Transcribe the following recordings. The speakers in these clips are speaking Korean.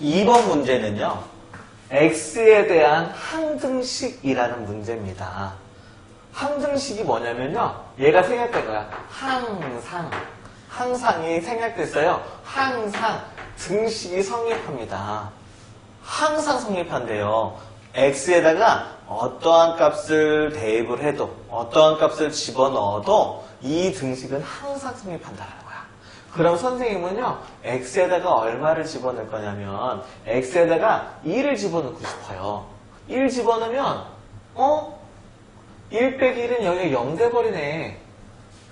2번 문제는요. x에 대한 항등식이라는 문제입니다. 항등식이 뭐냐면요. 얘가 생략된 거야. 항상. 항상이 생략됐어요. 항상 등식이 성립합니다. 항상 성립한대요. x에다가 어떠한 값을 대입을 해도 어떠한 값을 집어넣어도 이 등식은 항상 성립한다는 거야. 그럼 선생님은요, x에다가 얼마를 집어넣을 거냐면, x에다가 2를 집어넣고 싶어요. 1 집어넣으면, 어? 1 빼기 1은 여기 0 돼버리네.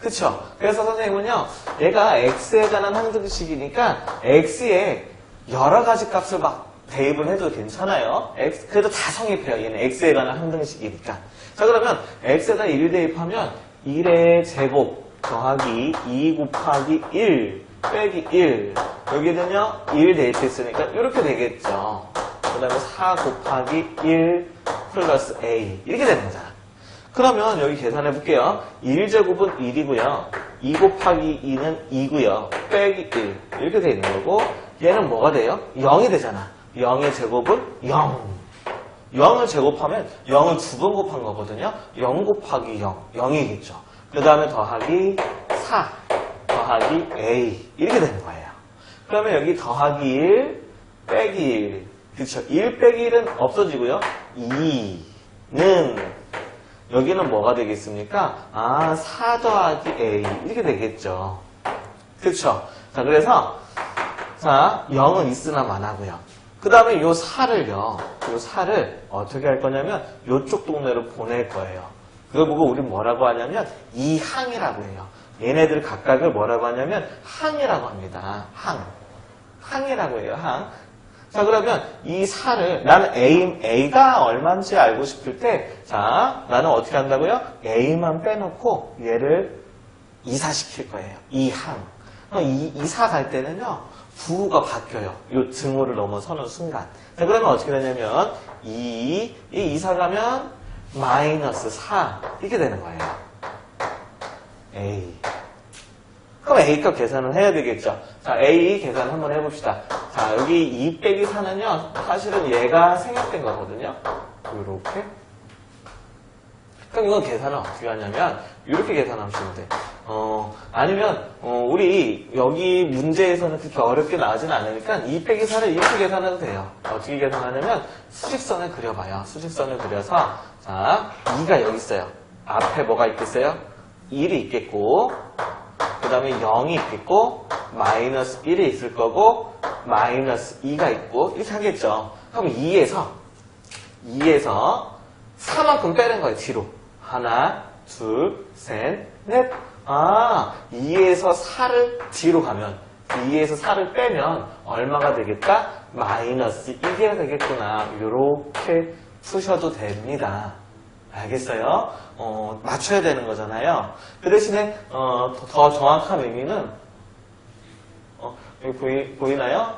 그쵸? 그래서 선생님은요, 얘가 x에 관한 항등식이니까, x에 여러 가지 값을 막 대입을 해도 괜찮아요. x, 그래도 다 성립해요. 얘는 x에 관한 항등식이니까. 자, 그러면 x에다 1 대입하면, 1의 제곱 더하기 2 곱하기 1 빼기 1. 여기는요, 1 대입했으니까 이렇게 되겠죠. 그 다음에 4 곱하기 1 플러스 a. 이렇게 되는 거잖아. 그러면 여기 계산해 볼게요. 1제곱은 1이고요. 2 곱하기 2는 2고요. 빼기 1. 이렇게 돼 있는 거고 얘는 뭐가 돼요? 0이 되잖아. 0의 제곱은 0. 0을 제곱하면 0을 두 번 곱한 거거든요. 0 곱하기 0. 0이겠죠. 그 다음에 더하기 4. 더하기 a. 이렇게 되는 거예요. 그러면 여기 더하기 1 빼기 1. 그쵸. 1 빼기 1은 없어지고요. 2는 여기는 뭐가 되겠습니까? 아, 4 더하기 A. 이렇게 되겠죠. 그쵸? 자, 그래서, 자, 0은 있으나 마나고요. 그 다음에 요 4를요, 요 4를 어떻게 할 거냐면, 요쪽 동네로 보낼 거예요. 그걸 보고 우리 뭐라고 하냐면, 이 항이라고 해요. 얘네들 각각을 뭐라고 하냐면, 항이라고 합니다. 항. 항이라고 해요, 항. 자, 그러면 이 4를, 나는 A, A가 얼마인지 알고 싶을 때, 자, 나는 어떻게 한다고요? A만 빼놓고 얘를 이사시킬 거예요. 이 항. 그럼 이, 이사 갈 때는요, 부호가 바뀌어요. 이 등호를 넘어서는 순간. 자, 그러면 어떻게 되냐면, 2, 이 이사 가면 마이너스 4. 이렇게 되는 거예요. A. 그럼 A값 계산을 해야 되겠죠. 자, A 계산 한번 해봅시다. 자, 여기 2 빼기 4는요, 사실은 얘가 생략된 거거든요. 이렇게. 그럼 이건 계산을 어떻게 하냐면, 이렇게 계산하시면 돼. 어, 아니면, 어, 우리 여기 문제에서는 그렇게 어렵게 나오진 않으니까 2 빼기 4를 이렇게 계산해도 돼요. 어떻게 계산하냐면, 수직선을 그려봐요. 수직선을 그려서, 자, 2가 여기 있어요. 앞에 뭐가 있겠어요? 1이 있겠고, 그 다음에 0이 있겠고, 마이너스 1이 있을 거고, 마이너스 2가 있고, 이렇게 하겠죠. 그럼 2에서, 2에서 4만큼 빼는 거예요, 뒤로. 하나, 둘, 셋, 넷. 아, 2에서 4를 뒤로 가면, 2에서 4를 빼면 얼마가 되겠다? 마이너스 1이 되겠구나. 이렇게 푸셔도 됩니다. 알겠어요? 어, 맞춰야 되는 거잖아요. 그 대신에 어, 더, 더 정확한 의미는 어, 여기 보이, 보이나요?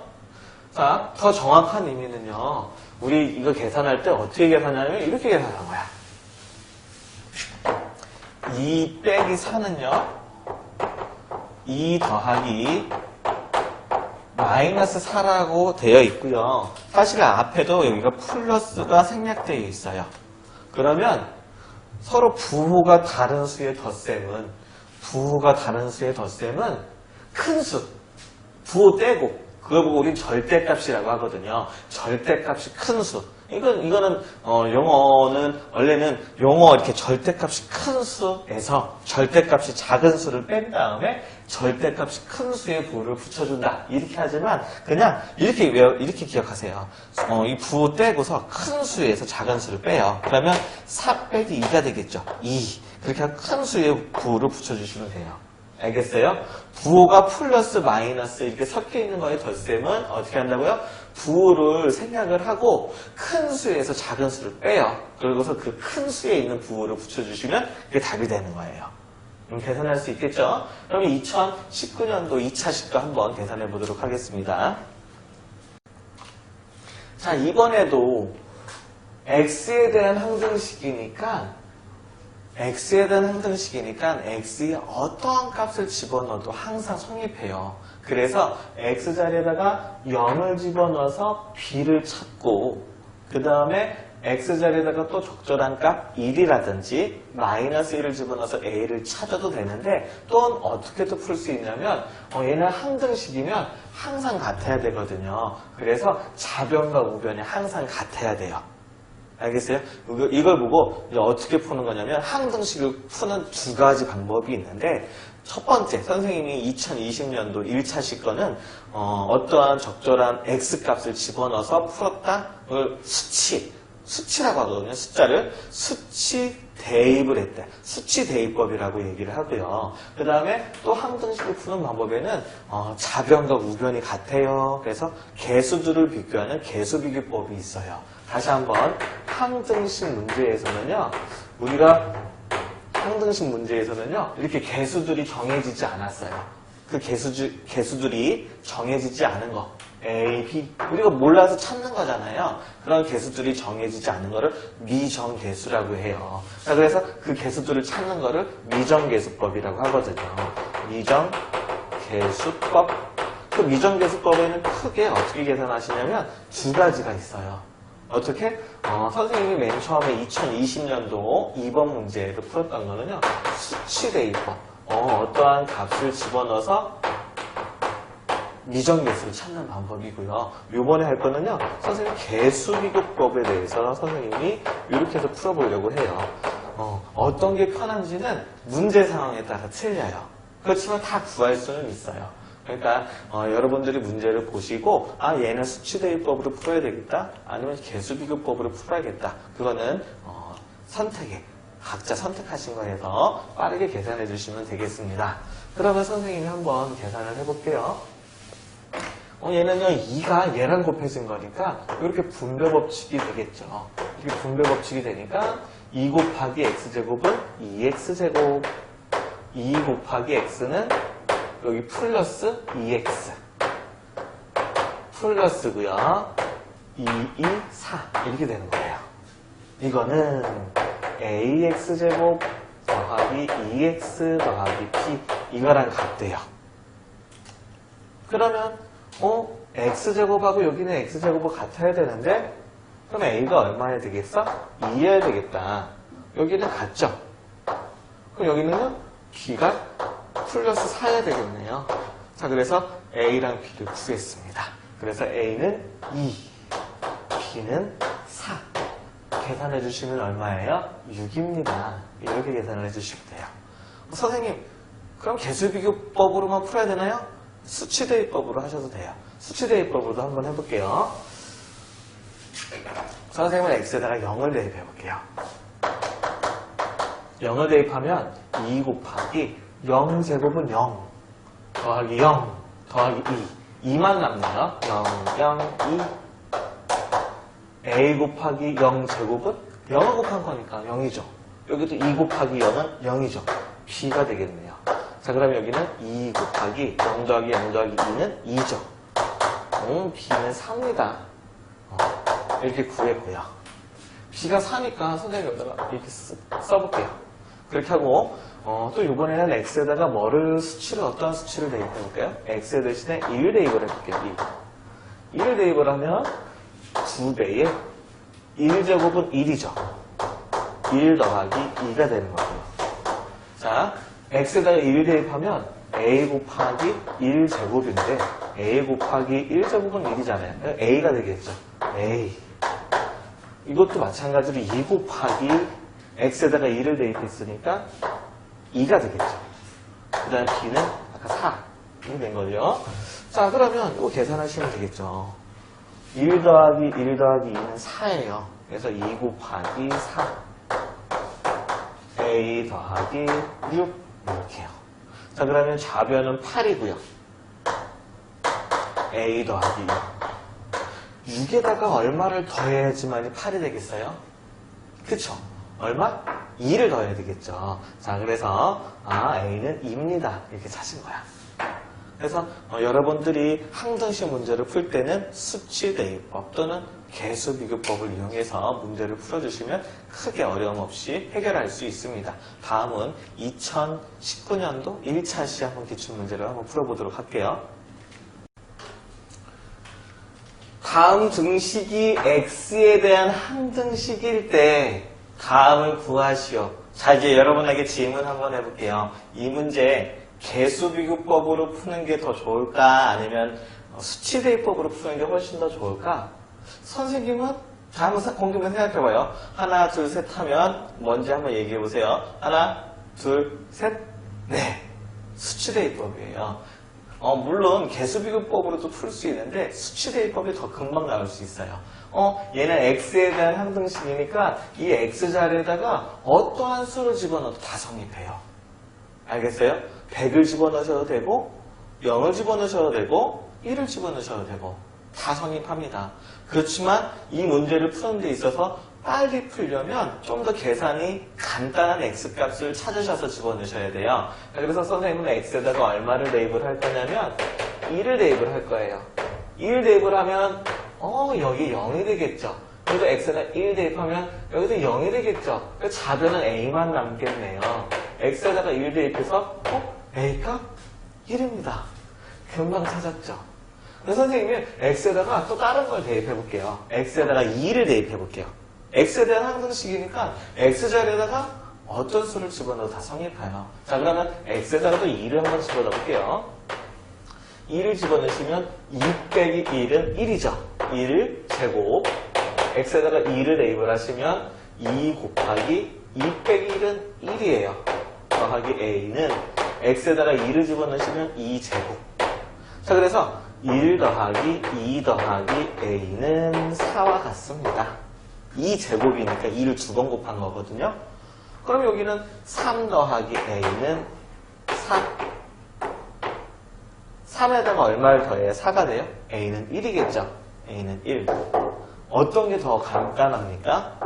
자, 더 정확한 의미는요. 우리 이거 계산할 때 어떻게 계산하냐면 이렇게 계산하는 거야. 2 빼기 4는요. 2 더하기 마이너스 4라고 되어 있고요. 사실 앞에도 여기가 플러스가 생략되어 있어요. 그러면 서로 부호가 다른 수의 덧셈은 부호가 다른 수의 덧셈은 큰 수, 부호 떼고 그걸 보고 우린 절대값이라고 하거든요. 절대값이 큰 수. 이건 이거는 어, 용어는 원래는 용어 이렇게 절대값이 큰 수에서 절대값이 작은 수를 뺀 다음에 절대값이 큰 수의 부호를 붙여준다 이렇게 하지만 그냥 이렇게 외워 이렇게 기억하세요. 어, 이 부호 떼고서 큰 수에서 작은 수를 빼요. 그러면 4 빼기 2가 되겠죠. 2 그렇게 큰 수의 부호를 붙여주시면 돼요. 알겠어요? 부호가 플러스 마이너스 이렇게 섞여 있는 거의 덧셈은 어떻게 한다고요? 부호를 생략을 하고 큰 수에서 작은 수를 빼요. 그리고서 그 큰 수에 있는 부호를 붙여주시면 그게 답이 되는 거예요. 그럼 계산할 수 있겠죠? 그럼 2019년도 2차 식도 한번 계산해 보도록 하겠습니다. 자, 이번에도 x에 대한 항등식이니까 x에 대한 항등식이니까 x에 어떠한 값을 집어넣어도 항상 성립해요. 그래서 x 자리에다가 0을 집어넣어서 b를 찾고 그 다음에 x 자리에다가 또 적절한 값 1이라든지 마이너스 1을 집어넣어서 a를 찾아도 되는데 또 어떻게도 풀수 있냐면 어, 얘는 항등식이면 항상 같아야 되거든요. 그래서 좌변과 우변이 항상 같아야 돼요. 알겠어요? 이걸 보고 어떻게 푸는 거냐면 항등식을 푸는 두 가지 방법이 있는데 첫 번째 선생님이 2020년도 1차 시거는 어, 떠한 적절한 x값을 집어넣어서 풀었다? 그걸 수치 수치라고 하거든요 숫자를. 수치 대입을 했다 수치 대입법이라고 얘기를 하고요. 그 다음에 또 항등식을 푸는 방법에는 어, 좌변과 우변이 같아요. 그래서 개수들을 비교하는 개수비교법이 있어요. 다시 한번 항등식 문제에서는요 우리가 항등식 문제에서는요, 이렇게 개수들이 정해지지 않았어요. 그 개수, 개수들이 정해지지 않은 거. A, B. 우리가 몰라서 찾는 거잖아요. 그런 개수들이 정해지지 않은 거를 미정개수라고 해요. 자, 그래서 그 개수들을 찾는 거를 미정개수법이라고 하거든요. 미정개수법. 그 미정개수법에는 크게 어떻게 계산하시냐면 두 가지가 있어요. 어떻게? 어, 선생님이 맨 처음에 2020년도 2번 문제에도 풀었던 거는요, 수치 대입법. 어, 어떠한 값을 집어넣어서 미정계수를 찾는 방법이고요. 요번에 할 거는요, 선생님 개수비교법에 대해서 선생님이 이렇게 해서 풀어보려고 해요. 어, 어떤 게 편한지는 문제 상황에 따라 틀려요. 그렇지만 다 구할 수는 있어요. 그러니까 어, 여러분들이 문제를 보시고 아 얘는 수치대입법으로 풀어야 되겠다? 아니면 개수비교법으로 풀어야겠다? 그거는 어, 선택에 각자 선택하신 거에서 빠르게 계산해 주시면 되겠습니다. 그러면 선생님이 한번 계산을 해볼게요. 어, 얘는요 2가 얘랑 곱해진 거니까 이렇게 분배 법칙이 되겠죠. 이렇게 분배 법칙이 되니까 2 곱하기 x제곱은 2x제곱 2 곱하기 x는 여기 플러스 2x 플러스고요. 2, 2, 4 이렇게 되는 거예요. 이거는 ax제곱 더하기 2x 더하기 p. 이거랑 같대요. 그러면 어? X제곱하고 여기는 x제곱은 같아야 되는데? 그럼 a가 얼마야 되겠어? 2여야 되겠다. 여기는 같죠? 그럼 여기는 b가 플러스 4야 되겠네요. 자, 그래서 A랑 B를 구했습니다. 그래서 A는 2, B는 4. 계산해 주시면 얼마예요? 6입니다. 이렇게 계산을 해 주시면 돼요. 선생님, 그럼 개수비교법으로만 풀어야 되나요? 수치대입법으로 하셔도 돼요. 수치대입법으로도 한번 해볼게요. 선생님은 X에다가 0을 대입해 볼게요. 0을 대입하면 2 곱하기 0 제곱은 0 더하기 0 더하기 2 2만 남네요? 0, 0, 2 a 곱하기 0 제곱은 0을 곱한 거니까 0이죠. 여기도 2 곱하기 0은 0이죠. B가 되겠네요. 자 그럼 여기는 2 곱하기 0 더하기 0 더하기 2는 2죠. 음, b는 3이다. 어, 이렇게 구했고요. B가 4니까 선생님 여기다가 이렇게 쓰- 써볼게요 그렇게 하고 어, 또 이번에는 x에다가 뭐를 수치를 어떤 수치를 대입해 볼까요? x 대신에 1 대입을 해볼게요. 1. 1을 대입을 하면 2배에 1제곱은 1이죠. 1 더하기 2가 되는 거고요. 자, x에다가 1 대입하면 a 곱하기 1제곱인데 a 곱하기 1제곱은 1이잖아요. a가 되겠죠. a. 이것도 마찬가지로 2 곱하기 x에다가 2를 대입했으니까 2가 되겠죠. 그 다음에 b는 아까 4. 이 된 거죠. 자, 그러면 이거 계산하시면 되겠죠. 1 더하기 1 더하기 2는 4예요. 그래서 2 곱하기 4. a 더하기 6. 이렇게요. 자, 그러면 좌변은 8이고요. a 더하기 6. 6에다가 얼마를 더해야지만 이 8이 되겠어요? 그쵸? 얼마? 2를 더해야 되겠죠. 자, 그래서, 아, A는 2입니다. 이렇게 찾은 거야. 그래서 어, 여러분들이 항등식 문제를 풀 때는 수치 대입법 또는 개수 비교법을 이용해서 문제를 풀어주시면 크게 어려움 없이 해결할 수 있습니다. 다음은 2019년도 1차 시험 기출 문제를 한번 풀어보도록 할게요. 다음 등식이 x에 대한 항등식일 때 다음을 구하시오. 자 이제 여러분에게 질문 한번 해볼게요. 이 문제 개수비교법으로 푸는 게 더 좋을까 아니면 어, 수치대입법으로 푸는 게 훨씬 더 좋을까? 선생님은 사- 공개만 생각해봐요. 하나 둘 셋 하면 뭔지 한번 얘기해보세요. 하나 둘 셋. 네. 수치대입법이에요. 어, 물론 개수비교법으로도 풀 수 있는데 수치대입법이 더 금방 나올 수 있어요. 어, 얘는 x에 대한 항등식이니까 이 x 자리에다가 어떠한 수를 집어넣어도 다 성립해요. 알겠어요? 100을 집어넣으셔도 되고 0을 집어넣으셔도 되고 1을 집어넣으셔도 되고 다 성립합니다. 그렇지만 이 문제를 푸는 데 있어서 빨리 풀려면 좀 더 계산이 간단한 x값을 찾으셔서 집어넣으셔야 돼요. 그래서 선생님은 x에다가 얼마를 대입을 할 거냐면 1을 대입을 할 거예요. 1 대입을 하면 어 여기 0이 되겠죠. 그래서 x에다 1 대입하면 여기서 0이 되겠죠. 그 자변은 a만 남겠네요. x에다가 1 대입해서 어? a가 1입니다. 금방 찾았죠. 그래서 선생님이 x에다가 또 다른 걸 대입해 볼게요. x에다가 2를 대입해 볼게요. x에 대한 항등식이니까 x 자리에다가 어떤 수를 집어넣어도 다 성립해요. 자 그러면 x에다가도 2를 한번 집어넣어 볼게요. 2를 집어넣으시면 2 빼기 1은 1이죠. 1 제곱. x에다가 2를 대입을 하시면 2 곱하기 2 빼기 1은 1이에요. 더하기 a는 x에다가 2를 집어넣으시면 2 제곱. 자, 그래서 1 더하기 2 더하기 a는 4와 같습니다. 2 제곱이니까 2를 두 번 곱한 거거든요. 그럼 여기는 3 더하기 a는 4. 3에다가 얼마를 더해야 4가 돼요? a는 1이겠죠. A는 1. 어떤 게 더 간단합니까?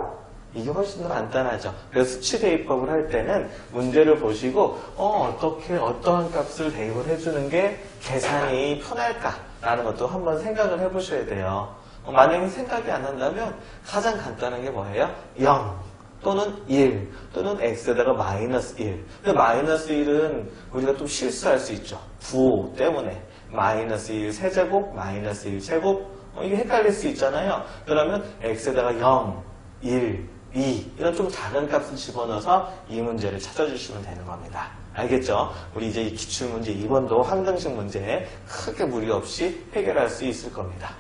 이게 훨씬 더 간단하죠. 그래서 수치 대입법을 할 때는 문제를 보시고 어, 어떻게 어떠한 값을 대입을 해주는 게 계산이 편할까라는 것도 한번 생각을 해보셔야 돼요. 어, 만약에 생각이 안 난다면 가장 간단한 게 뭐예요? 0 또는 1 또는 x에다가 마이너스 1. 근데 마이너스 1은 우리가 좀 실수할 수 있죠. 9 때문에 마이너스 1 세제곱 마이너스 1 제곱 어, 이게 헷갈릴 수 있잖아요. 그러면 x에다가 0, 1, 2 이런 좀 작은 값을 집어넣어서 이 문제를 찾아주시면 되는 겁니다. 알겠죠? 우리 이제 이 기출문제 2번도 항등식 문제 크게 무리 없이 해결할 수 있을 겁니다.